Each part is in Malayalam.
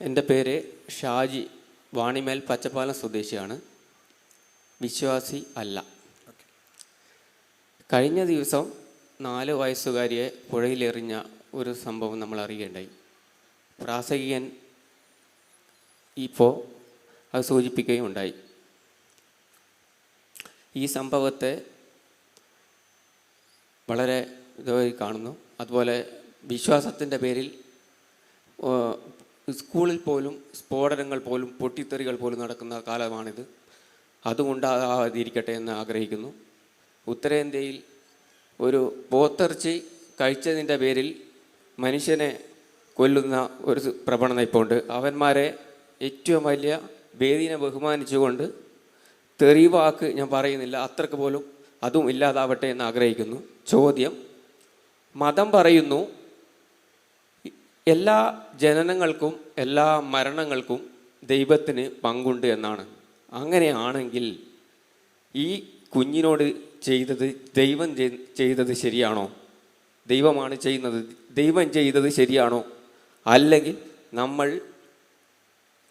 എന്റെ പേര് ഷാജി വാണിമേൽ പച്ചപ്പാലം സ്വദേശിയാണ്. വിശ്വാസി അല്ല. കഴിഞ്ഞ ദിവസം നാല് വയസ്സുകാരിയെ പുഴയിലെറിഞ്ഞ ഒരു സംഭവം നമ്മൾ അറിയുകയുണ്ടായി. പ്രാസംഗികൻ ഇപ്പോൾ അത് സൂചിപ്പിക്കുകയും ഉണ്ടായി. ഈ സംഭവത്തെ വളരെ ഇതായി കാണുന്നു. അതുപോലെ വിശ്വാസത്തിന്റെ പേരിൽ സ്കൂളിൽ പോലും സ്ഫോടനങ്ങൾ പോലും പൊട്ടിത്തെറികൾ പോലും നടക്കുന്ന കാലമാണിത്. അതുകൊണ്ടാകാതിരിക്കട്ടെ എന്ന് ആഗ്രഹിക്കുന്നു. ഉത്തരേന്ത്യയിൽ ഒരു പോത്തിറച്ചി കഴിച്ചതിന്റെ പേരിൽ മനുഷ്യനെ കൊല്ലുന്ന ഒരു പ്രവണത ഇപ്പോൾ ഉണ്ട് അവന്മാരെ ഏറ്റവും വലിയ വേദിനെ ബഹുമാനിച്ചുകൊണ്ട് തെറിവാക്ക് ഞാൻ പറയുന്നില്ല. അത്രയ്ക്ക് പോലും അതും ഇല്ലാതാവട്ടെ എന്ന് ആഗ്രഹിക്കുന്നു. ചോദ്യം. മതം പറയുന്നു. എല്ലാ ജനനങ്ങൾക്കും എല്ലാ മരണങ്ങൾക്കും ദൈവത്തിന് പങ്കുണ്ട് എന്നാണ്. അങ്ങനെയാണെങ്കിൽ ഈ കുഞ്ഞിനോട് ചെയ്തത് ദൈവം ചെയ്- ചെയ്തത് ശരിയാണോ? ദൈവമാണ് ചെയ്യുന്നത് ദൈവം ചെയ്തത് ശരിയാണോ? അല്ലെങ്കിൽ നമ്മൾ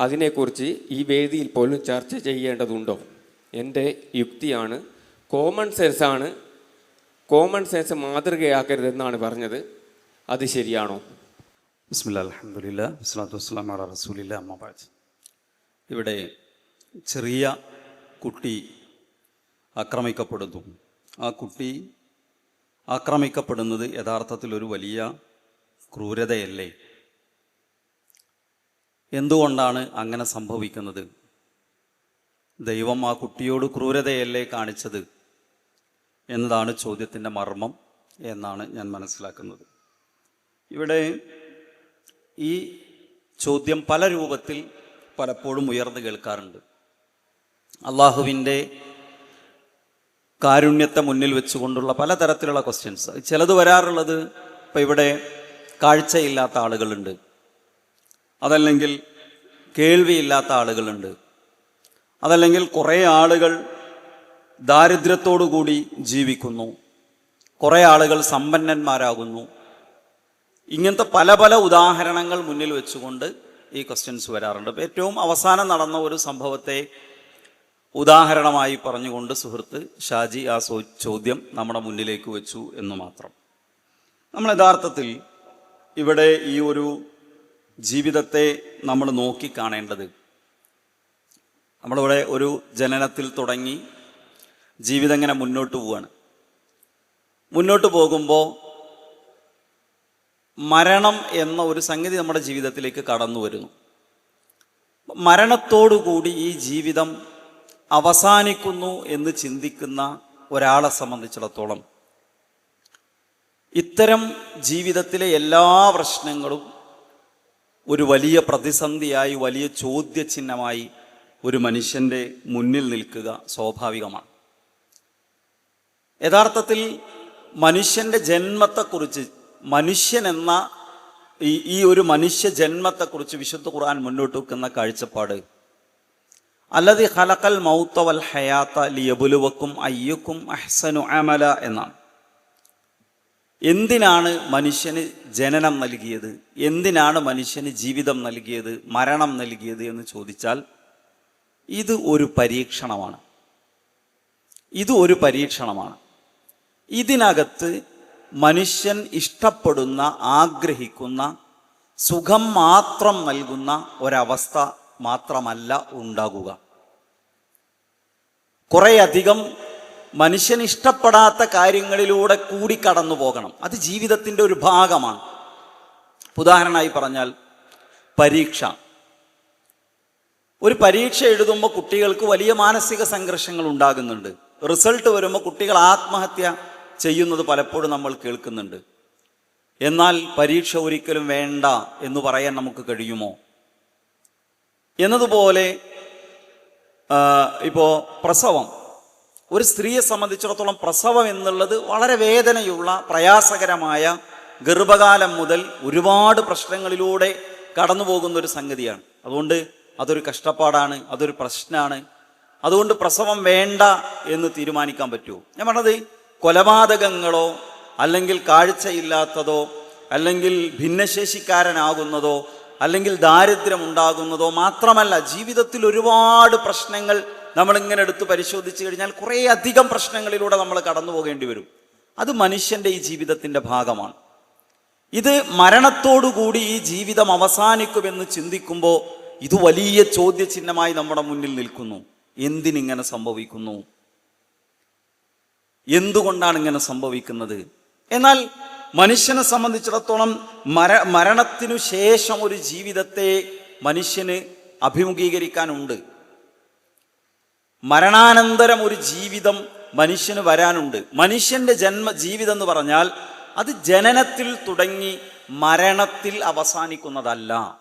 അതിനെക്കുറിച്ച് ഈ വേദിയിൽ പോലും ചർച്ച ചെയ്യേണ്ടതുണ്ടോ? എന്റെ യുക്തിയാണ്. കോമൺ സെൻസാണ് കോമൺ സെൻസ് മാതൃകയാക്കരുതെന്നാണ് പറഞ്ഞത്. അത് ശരിയാണോ? ബിസ്മില്ല അലഹമുല്ല വസ്ലാത്തു ഇവിടെ ചെറിയ കുട്ടി ആക്രമിക്കപ്പെടുന്നു. ആ കുട്ടി ആക്രമിക്കപ്പെടുന്നത് യഥാർത്ഥത്തിൽ ഒരു വലിയ ക്രൂരതയല്ലേ? എന്തുകൊണ്ടാണ് അങ്ങനെ സംഭവിക്കുന്നത്? ദൈവം ആ കുട്ടിയോട് ക്രൂരതയല്ലേ കാണിച്ചത് എന്നതാണ് ചോദ്യത്തിന്റെ മർമ്മം എന്നാണ് ഞാൻ മനസ്സിലാക്കുന്നത്. ഇവിടെ ഈ ചോദ്യം പല രൂപത്തിൽ പലപ്പോഴും ഉയർന്നു കേൾക്കാറുണ്ട്. അള്ളാഹുവിന്റെ കാരുണ്യത്തെ മുന്നിൽ വെച്ചുകൊണ്ടുള്ള പലതരത്തിലുള്ള ക്വസ്റ്റ്യൻസ് ചിലത് വരാറുള്ളത് ഇപ്പം ഇവിടെ കാഴ്ചയില്ലാത്ത ആളുകളുണ്ട്. അതല്ലെങ്കിൽ കേൾവിയില്ലാത്ത ആളുകളുണ്ട്. അതല്ലെങ്കിൽ കുറേ ആളുകൾ ദാരിദ്ര്യത്തോടു കൂടി ജീവിക്കുന്നു. കുറേ ആളുകൾ സമ്പന്നന്മാരാകുന്നു. ഇങ്ങനത്തെ പല പല ഉദാഹരണങ്ങൾ മുന്നിൽ വെച്ചുകൊണ്ട് ഈ ക്വസ്റ്റ്യൻസ് വരാറുണ്ട്. ഏറ്റവും അവസാനം നടന്ന ഒരു സംഭവത്തെ ഉദാഹരണമായി പറഞ്ഞുകൊണ്ട് സുഹൃത്ത് ഷാജി ആ ചോദ്യം നമ്മുടെ മുന്നിലേക്ക് വെച്ചു എന്ന് മാത്രം. നമ്മൾ യഥാർത്ഥത്തിൽ ഇവിടെ ഈ ഒരു ജീവിതത്തെ നമ്മൾ നോക്കിക്കാണേണ്ടത് നമ്മളിവിടെ ഒരു ജനനത്തിൽ തുടങ്ങി ജീവിതം ഇങ്ങനെ മുന്നോട്ട് പോവുകയാണ് മുന്നോട്ട് പോകുമ്പോൾ മരണം എന്ന ഒരു സംഗതി നമ്മുടെ ജീവിതത്തിലേക്ക് കടന്നു വരുന്നു. മരണത്തോടുകൂടി ഈ ജീവിതം അവസാനിക്കുന്നു എന്ന് ചിന്തിക്കുന്ന ഒരാളെ സംബന്ധിച്ചിടത്തോളം ഇത്തരം ജീവിതത്തിലെ എല്ലാ പ്രശ്നങ്ങളും ഒരു വലിയ പ്രതിസന്ധിയായി വലിയ ചോദ്യചിഹ്നമായി ഒരു മനുഷ്യന്റെ മുന്നിൽ നിൽക്കുക സ്വാഭാവികമാണ്. യഥാർത്ഥത്തിൽ മനുഷ്യന്റെ ജന്മത്തെക്കുറിച്ച് മനുഷ്യൻ എന്ന ഈ ഈ ഒരു മനുഷ്യ ജന്മത്തെക്കുറിച്ച് വിശുദ്ധ ഖുർആൻ മുന്നോട്ട് വെക്കുന്ന കാഴ്ചപ്പാട്. അല്ലതി ഹലക്കൽ മൗത്ത വൽ ഹയാത്ത ലിയബുലുവക്കും അയ്യക്കും അഹ്സനു അമല എന്നാണ്. എന്തിനാണ് മനുഷ്യന് ജനനം നൽകിയത്? എന്തിനാണ് മനുഷ്യന് ജീവിതം നൽകിയത്? മരണം നൽകിയത് എന്ന് ചോദിച്ചാൽ ഇത് ഒരു പരീക്ഷണമാണ്. ഇത് ഒരു പരീക്ഷണമാണ്. ഇതിനകത്ത് മനുഷ്യൻ ഇഷ്ടപ്പെടുന്ന ആഗ്രഹിക്കുന്ന സുഖം മാത്രം നൽകുന്ന ഒരവസ്ഥ മാത്രമല്ല ഉണ്ടാകുക. കുറേയധികം മനുഷ്യൻ ഇഷ്ടപ്പെടാത്ത കാര്യങ്ങളിലൂടെ കൂടി കടന്നു പോകണം. അത് ജീവിതത്തിന്റെ ഒരു ഭാഗമാണ്. ഉദാഹരണമായി പറഞ്ഞാൽ പരീക്ഷ. ഒരു പരീക്ഷ എഴുതുമ്പോൾ കുട്ടികൾക്ക് വലിയ മാനസിക സംഘർഷങ്ങൾ ഉണ്ടാകുന്നുണ്ട്. റിസൾട്ട് വരുമ്പോൾ കുട്ടികൾ ആത്മഹത്യ ചെയ്യുന്നത് പലപ്പോഴും നമ്മൾ കേൾക്കുന്നുണ്ട്. എന്നാൽ പരീക്ഷ ഒരിക്കലും വേണ്ട എന്ന് പറയാൻ നമുക്ക് കഴിയുമോ? എന്നതുപോലെ ഇപ്പോൾ പ്രസവം. ഒരു സ്ത്രീയെ സംബന്ധിച്ചിടത്തോളം പ്രസവം എന്നുള്ളത് വളരെ വേദനയുള്ള പ്രയാസകരമായ ഗർഭകാലം മുതൽ ഒരുപാട് പ്രശ്നങ്ങളിലൂടെ കടന്നു പോകുന്ന ഒരു സംഗതിയാണ്. അതുകൊണ്ട് അതൊരു കഷ്ടപ്പാടാണ് അതൊരു പ്രശ്നമാണ് അതുകൊണ്ട് പ്രസവം വേണ്ട എന്ന് തീരുമാനിക്കാൻ പറ്റുമോ? ഞാൻ പറഞ്ഞത് കൊലപാതകങ്ങളോ അല്ലെങ്കിൽ കാഴ്ചയില്ലാത്തതോ അല്ലെങ്കിൽ ഭിന്നശേഷിക്കാരനാകുന്നതോ അല്ലെങ്കിൽ ദാരിദ്ര്യം ഉണ്ടാകുന്നതോ മാത്രമല്ല ജീവിതത്തിൽ ഒരുപാട് പ്രശ്നങ്ങൾ നമ്മളിങ്ങനെ എടുത്ത് പരിശോധിച്ച് കഴിഞ്ഞാൽ കുറേ അധികം പ്രശ്നങ്ങളിലൂടെ നമ്മൾ കടന്നു പോകേണ്ടി വരും. അത് മനുഷ്യന്റെ ഈ ജീവിതത്തിന്റെ ഭാഗമാണ്. ഇത് മരണത്തോടുകൂടി ഈ ജീവിതം അവസാനിക്കുമെന്ന് ചിന്തിക്കുമ്പോൾ ഇത് വലിയ ചോദ്യചിഹ്നമായി നമ്മുടെ മുന്നിൽ നിൽക്കുന്നു. എന്തിനിങ്ങനെ സംഭവിക്കുന്നു? എന്തുകൊണ്ടാണ് ഇങ്ങനെ സംഭവിക്കുന്നത്? എന്നാൽ മനുഷ്യനെ സംബന്ധിച്ചിടത്തോളം മര മരണത്തിനു ശേഷം ഒരു ജീവിതത്തെ മനുഷ്യന് അഭിമുഖീകരിക്കാനുണ്ട്. മരണാനന്തരം ഒരു ജീവിതം മനുഷ്യന് വരാനുണ്ട്. മനുഷ്യന്റെ ജന്മ ജീവിതം എന്ന് പറഞ്ഞാൽ അത് ജനനത്തിൽ തുടങ്ങി മരണത്തിൽ അവസാനിക്കുന്നതല്ല.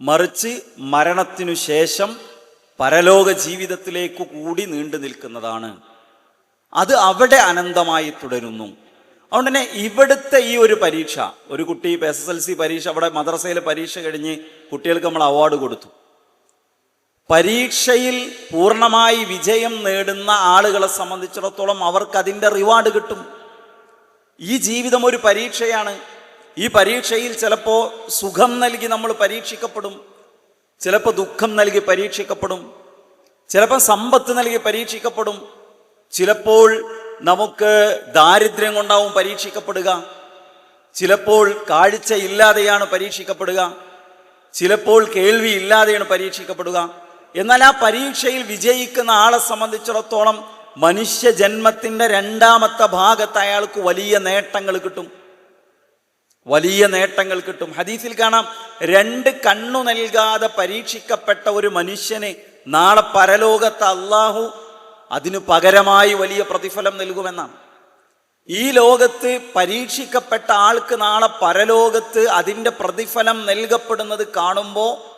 മറിച്ച് മരണത്തിനു ശേഷം പരലോക ജീവിതത്തിലേക്ക് കൂടി നീണ്ടു നിൽക്കുന്നതാണ്. അത് അവിടെ അനന്തമായി തുടരുന്നു. അതുകൊണ്ട് തന്നെ ഇവിടുത്തെ ഈ ഒരു പരീക്ഷ ഒരു കുട്ടി എസ് എസ് എൽ സി പരീക്ഷ അവിടെ മദ്രസയിലെ പരീക്ഷ കഴിഞ്ഞ് കുട്ടികൾക്ക് നമ്മൾ അവാർഡ് കൊടുത്തു. പരീക്ഷയിൽ പൂർണമായി വിജയം നേടുന്ന ആളുകളെ സംബന്ധിച്ചിടത്തോളം അവർക്ക് അതിന്റെ റിവാർഡ് കിട്ടും. ഈ ജീവിതം ഒരു പരീക്ഷയാണ്. ഈ പരീക്ഷയിൽ ചിലപ്പോൾ സുഖം നൽകി നമ്മൾ പരീക്ഷിക്കപ്പെടും. ചിലപ്പോൾ ദുഃഖം നൽകി പരീക്ഷിക്കപ്പെടും. ചിലപ്പോൾ സമ്പത്ത് നൽകി പരീക്ഷിക്കപ്പെടും. ചിലപ്പോൾ നമുക്ക് ദാരിദ്ര്യം കൊണ്ടാവും പരീക്ഷിക്കപ്പെടുക. ചിലപ്പോൾ കാഴ്ച ഇല്ലാതെയാണ് പരീക്ഷിക്കപ്പെടുക. ചിലപ്പോൾ കേൾവി ഇല്ലാതെയാണ് പരീക്ഷിക്കപ്പെടുക. എന്നാൽ ആ പരീക്ഷയിൽ വിജയിക്കുന്ന ആളെ സംബന്ധിച്ചിടത്തോളം മനുഷ്യ ജന്മത്തിന്റെ രണ്ടാമത്തെ ഭാഗത്ത് അയാൾക്ക് വലിയ നേട്ടങ്ങൾ കിട്ടും. വലിയ നേട്ടങ്ങൾ കിട്ടും. ഹദീസിൽ കാണാം രണ്ട് കണ്ണു നൽകാതെ പരീക്ഷിക്കപ്പെട്ട ഒരു മനുഷ്യനെ നാളെ പരലോകത്ത് അള്ളാഹു അതിനു പകരമായി വലിയ പ്രതിഫലം നൽകുമെന്നാണ്. ഈ ലോകത്ത് പരീക്ഷിക്കപ്പെട്ട ആൾക്ക് നാളെ പരലോകത്ത് അതിന്റെ പ്രതിഫലം നൽകപ്പെടുന്നത് കാണുമ്പോൾ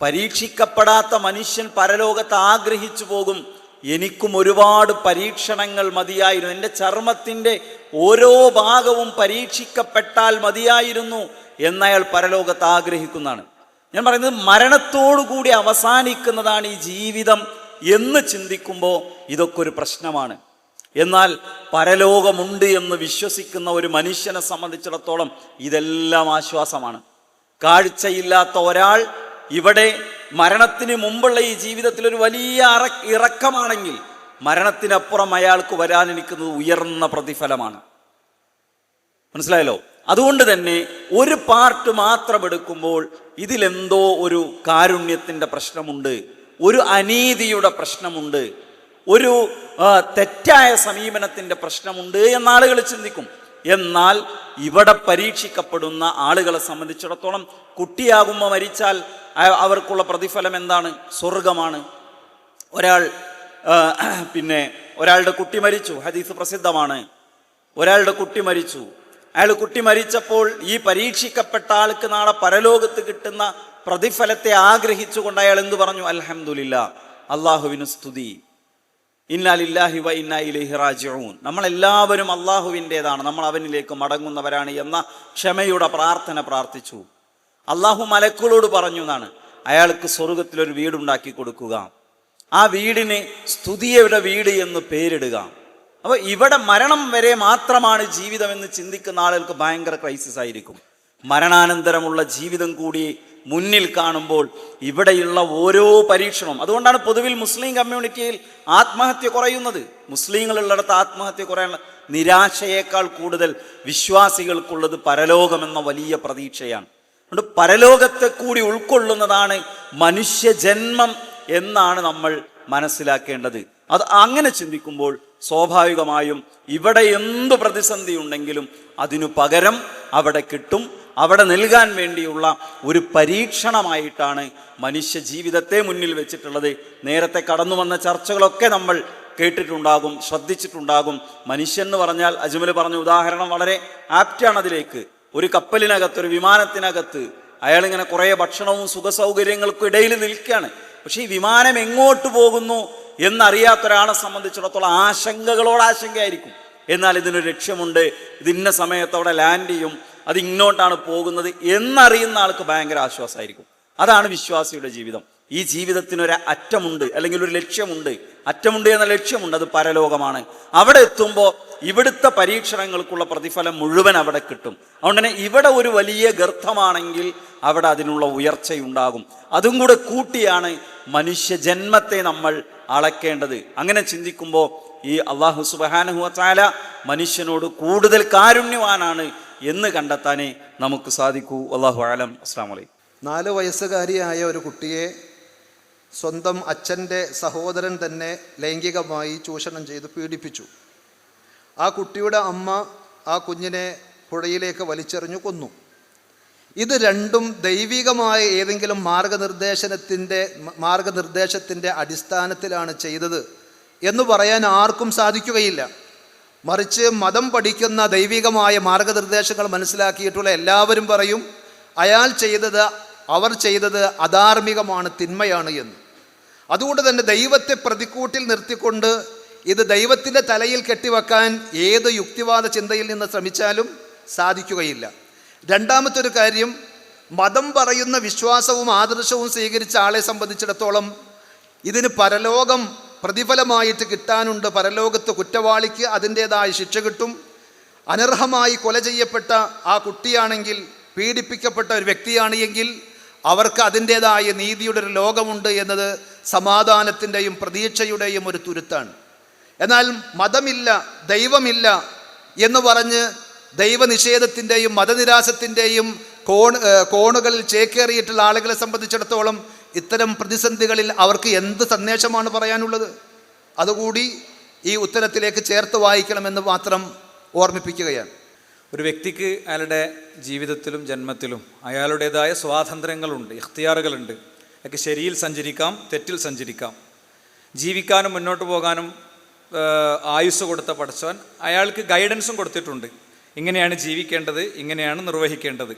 പരീക്ഷിക്കപ്പെടാത്ത മനുഷ്യൻ പരലോകത്ത് ആഗ്രഹിച്ചു പോകും. എനിക്കും ഒരുപാട് പരീക്ഷണങ്ങൾ മതിയായിരുന്നു. എന്റെ ചർമ്മത്തിന്റെ ഓരോ ഭാഗവും പരീക്ഷിക്കപ്പെട്ടാൽ മതിയായിരുന്നു എന്നയാൾ പരലോകത്ത് ആഗ്രഹിക്കുന്നതാണ്. ഞാൻ പറയുന്നത് മരണത്തോടുകൂടി അവസാനിക്കുന്നതാണ് ഈ ജീവിതം. എന്ന് ചിന്തിക്കുമ്പോൾ ഇതൊക്കെ ഒരു പ്രശ്നമാണ്. എന്നാൽ പരലോകമുണ്ട് എന്ന് വിശ്വസിക്കുന്ന ഒരു മനുഷ്യനെ സംബന്ധിച്ചിടത്തോളം ഇതെല്ലാം ആശ്വാസമാണ്. കാഴ്ചയില്ലാത്ത ഒരാൾ ഇവിടെ മരണത്തിന് മുമ്പുള്ള ഈ ജീവിതത്തിൽ ഒരു വലിയ ഇറക്കമാണെങ്കിൽ മരണത്തിനപ്പുറം അയാൾക്ക് വരാനിരിക്കുന്നത് ഉയർന്ന പ്രതിഫലമാണ്. മനസ്സിലായല്ലോ? അതുകൊണ്ട് തന്നെ ഒരു പാർട്ട് മാത്രം എടുക്കുമ്പോൾ ഇതിലെന്തോ ഒരു കാരുണ്യത്തിന്റെ പ്രശ്നമുണ്ട് ഒരു അനീതിയുടെ പ്രശ്നമുണ്ട്. ഒരു തെറ്റായ സമീപനത്തിന്റെ പ്രശ്നമുണ്ട് എന്ന് ആളുകൾ ചിന്തിക്കും. എന്നാൽ ഇവിടെ പരീക്ഷിക്കപ്പെടുന്ന ആളുകളെ സംബന്ധിച്ചിടത്തോളം കുട്ടിയാകുമ്പോൾ മരിച്ചാൽ അവർക്കുള്ള പ്രതിഫലം എന്താണ്? സ്വർഗമാണ് ഒരാൾ പിന്നെ ഒരാളുടെ കുട്ടി മരിച്ചു. ഹദീസ് പ്രസിദ്ധമാണ്. ഒരാളുടെ കുട്ടി മരിച്ചു. അയാൾ കുട്ടി മരിച്ചപ്പോൾ ഈ പരീക്ഷിക്കപ്പെട്ട ആൾക്ക് നാളെ പരലോകത്ത് കിട്ടുന്ന പ്രതിഫലത്തെ ആഗ്രഹിച്ചുകൊണ്ട് അയാൾ എന്തു പറഞ്ഞു? അലഹമുല്ല അള്ളാഹുവിന് സ്തുതി. ഇന്നാലില്ലാഹി വ ഇന്നാ ഇലൈഹി റാജിഊൻ. നമ്മളെല്ലാവരും അള്ളാഹുവിന്റെതാണ്. നമ്മൾ അവനിലേക്ക് മടങ്ങുന്നവരാണ് എന്ന ക്ഷമയുടെ പ്രാർത്ഥന പ്രാർത്ഥിച്ചു. അള്ളാഹു മലക്കുകളോട് പറഞ്ഞു എന്നാണ്. അയാൾക്ക് സ്വർഗത്തിലൊരു വീടുണ്ടാക്കി കൊടുക്കുക. ആ വീടിന് സ്തുതിയുടെ വീട് എന്ന് പേരിടുക. അപ്പോൾ ഇവിടെ മരണം വരെ മാത്രമാണ് ജീവിതം എന്ന് ചിന്തിക്കുന്ന ആളുകൾക്ക് ഭയങ്കര ക്രൈസിസ് ആയിരിക്കും. മരണാനന്തരമുള്ള ജീവിതം കൂടി മുന്നിൽ കാണുമ്പോൾ ഇവിടെയുള്ള ഓരോ പരീക്ഷണവും. അതുകൊണ്ടാണ് പൊതുവിൽ മുസ്ലിം കമ്മ്യൂണിറ്റിയിൽ ആത്മഹത്യ കുറയുന്നത്. മുസ്ലിങ്ങളുള്ളിടത്ത് ആത്മഹത്യ കുറയാനുള്ള നിരാശയേക്കാൾ കൂടുതൽ വിശ്വാസികൾക്കുള്ളത് പരലോകമെന്ന വലിയ പ്രതീക്ഷയാണ്. അതുകൊണ്ട് പരലോകത്തെ കൂടി ഉൾക്കൊള്ളുന്നതാണ് മനുഷ്യജന്മം എന്നാണ് നമ്മൾ മനസ്സിലാക്കേണ്ടത്. അത് അങ്ങനെ ചിന്തിക്കുമ്പോൾ സ്വാഭാവികമായും ഇവിടെ എന്ത് പ്രതിസന്ധി ഉണ്ടെങ്കിലും അതിനു പകരം അവിടെ കിട്ടും അവിടെ നൽകാൻ വേണ്ടിയുള്ള ഒരു പരീക്ഷണമായിട്ടാണ് മനുഷ്യ ജീവിതത്തെ മുന്നിൽ വെച്ചിട്ടുള്ളത്. നേരത്തെ കടന്നു വന്ന ചർച്ചകളൊക്കെ നമ്മൾ കേട്ടിട്ടുണ്ടാകും ശ്രദ്ധിച്ചിട്ടുണ്ടാകും. മനുഷ്യൻ എന്ന് പറഞ്ഞാൽ അജ്മൽ പറഞ്ഞ ഉദാഹരണം വളരെ ആപ്റ്റാണ് അതിലേക്ക്. ഒരു കപ്പലിനകത്ത് ഒരു വിമാനത്തിനകത്ത് അയാൾ ഇങ്ങനെ കുറേ ഭക്ഷണവും സുഖ സൗകര്യങ്ങൾക്കും ഇടയിൽ നിൽക്കുകയാണ്. പക്ഷേ ഈ വിമാനം എങ്ങോട്ട് പോകുന്നു എന്നറിയാത്ത ഒരാളെ സംബന്ധിച്ചിടത്തോളം ആശങ്കകളോട് ആശങ്കയായിരിക്കും എന്നാൽ ഇതിനൊരു ലക്ഷ്യമുണ്ട്. ഇതിന്ന സമയത്ത് അവിടെ ലാൻഡ് ചെയ്യും. അത് ഇങ്ങോട്ടാണ് പോകുന്നത് എന്നറിയുന്ന ആൾക്ക് ഭയങ്കര ആശ്വാസമായിരിക്കും. അതാണ് വിശ്വാസിയുടെ ജീവിതം. ഈ ജീവിതത്തിനൊരു അറ്റമുണ്ട് അല്ലെങ്കിൽ ഒരു ലക്ഷ്യമുണ്ട്. അറ്റമുണ്ട് എന്ന ലക്ഷ്യമുണ്ട് അത് പരലോകമാണ്. അവിടെ എത്തുമ്പോൾ ഇവിടുത്തെ പരീക്ഷണങ്ങൾക്കുള്ള പ്രതിഫലം മുഴുവൻ അവിടെ കിട്ടും. അതുകൊണ്ട് തന്നെ ഇവിടെ ഒരു വലിയ ഗർത്തമാണെങ്കിൽ അവിടെ അതിനുള്ള ഉയർച്ചയുണ്ടാകും. അതും കൂടെ കൂട്ടിയാണ് മനുഷ്യ ജന്മത്തെ നമ്മൾ അളക്കേണ്ടത്. അങ്ങനെ ചിന്തിക്കുമ്പോൾ ഈ അള്ളാഹു സുബാനഹുല മനുഷ്യനോട് കൂടുതൽ കാരുണ്യവാനാണ് എന്ന് കണ്ടെത്താനേ നമുക്ക് സാധിക്കൂ. അള്ളാഹു ആലം അസ്സാം വലൈക്കും നാല് വയസ്സുകാരിയായ ഒരു കുട്ടിയെ സ്വന്തം അച്ഛന്റെ സഹോദരൻ തന്നെ ലൈംഗികമായി ചൂഷണം ചെയ്ത് പീഡിപ്പിച്ചു. ആ കുട്ടിയുടെ അമ്മ ആ കുഞ്ഞിനെ പുഴയിലേക്ക് വലിച്ചെറിഞ്ഞു കൊന്നു. ഇത് രണ്ടും ദൈവികമായ ഏതെങ്കിലും മാർഗനിർദ്ദേശനത്തിന്റെ മാർഗനിർദ്ദേശത്തിന്റെ അടിസ്ഥാനത്തിലാണ് ചെയ്തത് എന്ന് പറയാൻ ആർക്കും സാധിക്കുകയില്ല. മറിച്ച് മതം പഠിക്കുന്ന ദൈവികമായ മാർഗനിർദ്ദേശങ്ങൾ മനസ്സിലാക്കിയിട്ടുള്ള എല്ലാവരും പറയും അയാൾ ചെയ്തത് അവർ ചെയ്തത് അധാർമികമാണ് തിന്മയാണ് എന്ന്. അതുകൊണ്ട് തന്നെ ദൈവത്തെ പ്രതിക്കൂട്ടിൽ നിർത്തിക്കൊണ്ട് ഇത് ദൈവത്തിന്റെ തലയിൽ കെട്ടിവെക്കാൻ ഏത് യുക്തിവാദ ചിന്തയിൽ നിന്ന് ശ്രമിച്ചാലും സാധിക്കുകയില്ല. രണ്ടാമത്തെ ഒരു കാര്യം മതം പറയുന്ന വിശ്വാസവും ആദർശവും സ്വീകരിച്ച ആളെ സംബന്ധിച്ചിടത്തോളം ഇതിന് പരലോകം പ്രതിഫലമായിട്ട് കിട്ടാനുണ്ട് പരലോകത്ത് കുറ്റവാളിക്ക് അതിന്റേതായ ശിക്ഷ കിട്ടും. അനർഹമായി കൊല ചെയ്യപ്പെട്ട ആ കുട്ടിയാണെങ്കിൽ പീഡിപ്പിക്കപ്പെട്ട ഒരു വ്യക്തിയാണ് എങ്കിൽ അവർക്ക് അതിന്റേതായ നീതിയുടെ ഒരു ലോകമുണ്ട് എന്നത് സമാധാനത്തിന്റെയും പ്രതീക്ഷയുടെയും ഒരു തുരുത്താണ്. എന്നാൽ മതമില്ല ദൈവമില്ല എന്ന് പറഞ്ഞ് ദൈവനിഷേധത്തിന്റെയും മതനിരാശത്തിന്റെയും കോൺ കോണുകളിൽ ചേക്കേറിയിട്ടുള്ള ആളുകളെ സംബന്ധിച്ചിടത്തോളം ഇത്തരം പ്രതിസന്ധികളിൽ അവർക്ക് എന്ത് സന്ദേശമാണ് പറയാനുള്ളത്? അതുകൂടി ഈ ഉത്തരത്തിലേക്ക് ചേർത്ത് വായിക്കണമെന്ന് മാത്രം ഓർമ്മിപ്പിക്കുകയാണ്. ഒരു വ്യക്തിക്ക് അയാളുടെ ജീവിതത്തിലും ജന്മത്തിലും അയാളുടേതായ സ്വാതന്ത്ര്യങ്ങളുണ്ട് ഇഖ്തിയാറുകളുണ്ട്. അയാൾക്ക് ശരിയിൽ സഞ്ചരിക്കാം തെറ്റിൽ സഞ്ചരിക്കാം. ജീവിക്കാനും മുന്നോട്ട് പോകാനും ആയുസ് കൊടുത്ത പഠിച്ചവൻ അയാൾക്ക് ഗൈഡൻസും കൊടുത്തിട്ടുണ്ട്. ഇങ്ങനെയാണ് ജീവിക്കേണ്ടത് ഇങ്ങനെയാണ് നിർവഹിക്കേണ്ടത്.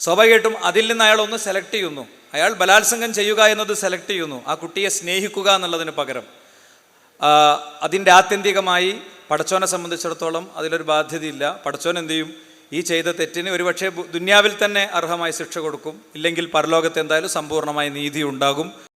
സ്വാഭാവികമായിട്ടും അതിൽ നിന്ന് അയാൾ ഒന്ന് സെലക്ട് ചെയ്യുന്നു. അയാൾ ബലാത്സംഗം ചെയ്യുക എന്നത് സെലക്ട് ചെയ്യുന്നു. ആ കുട്ടിയെ സ്നേഹിക്കുക എന്നുള്ളതിന് പകരം. അതിന്റെ ആത്യന്തികമായി പടച്ചോനെ സംബന്ധിച്ചിടത്തോളം അതിലൊരു ബാധ്യതയില്ല. പടച്ചോൻ എന്ത് ചെയ്യും? ഈ ചെയ്ത തെറ്റിന് ഒരുപക്ഷെ ദുന്യാവിൽ തന്നെ അർഹമായി ശിക്ഷ കൊടുക്കും. ഇല്ലെങ്കിൽ പരലോകത്ത് എന്തായാലും സമ്പൂർണമായ നീതി ഉണ്ടാകും.